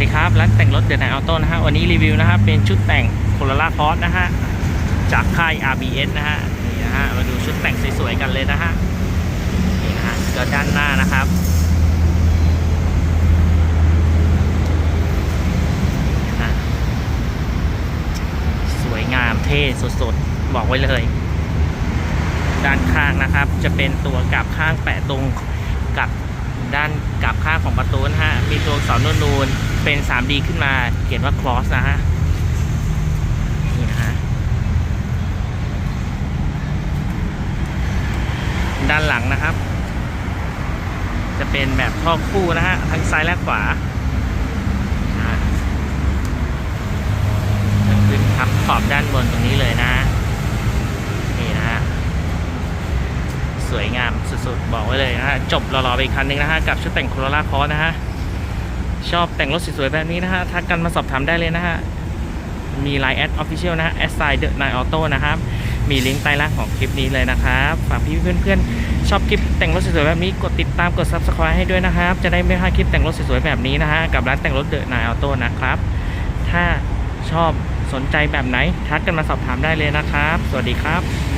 ดีครับ ร้านแต่งรถเดอะไนออโต้นะฮะ วันนี้รีวิวนะครับ เป็นชุดแต่งโคโรล่าคอสนะฮะ จากค่าย RBS นะฮะ นี่นะฮะ มาดูชุดแต่งสวยๆกันเลยนะฮะ นี่นะฮะก็ด้านหน้านะครับ สวยงามเท่สุดๆ บอกไว้เลย ด้านข้างนะครับ จะเป็นตัวกับข้างแปะตรงกับด้านกับข้างของประตูนะฮะ มีตัวอักษรนูน เป็น 3D ขึ้นมาเขียนว่า cross นะฮะ นี่นะฮะ ด้านหลังนะครับ จะเป็นแบบท่อคู่นะฮะ ทั้งซ้ายและขวานะฮะจะขึ้นทับขอบด้านบนตรงนี้เลยนะ นี่นะฮะ สวยงามสุดๆ บอกไว้เลยนะฮะ จบรอๆไปอีกคันหนึงนะฮะ กับชุดแต่งโคโรล่าคอนะฮะ ชอบแต่งรถสวยๆแบบนี้นะฮะ ทักกันมาสอบถามได้เลยนะฮะ มี Line แอดออฟฟิเชียลนะฮะแอดไซเดอร์นายออโต้นะครับ มีลิงก์ใต้ล่างของคลิปนี้เลยนะครับ ฝากพี่เพื่อนๆ ชอบคลิปแต่งรถสวยๆแบบนี้กดติดตามกด Subscribe ให้ด้วยนะครับ จะได้ไม่พลาดคลิปแต่งรถสวยๆแบบนี้นะฮะ กับร้านแต่งรถเดอะนายออโต้นะครับ ถ้าชอบสนใจแบบไหน ทักกันมาสอบถามได้เลยนะครับ สวัสดีครับ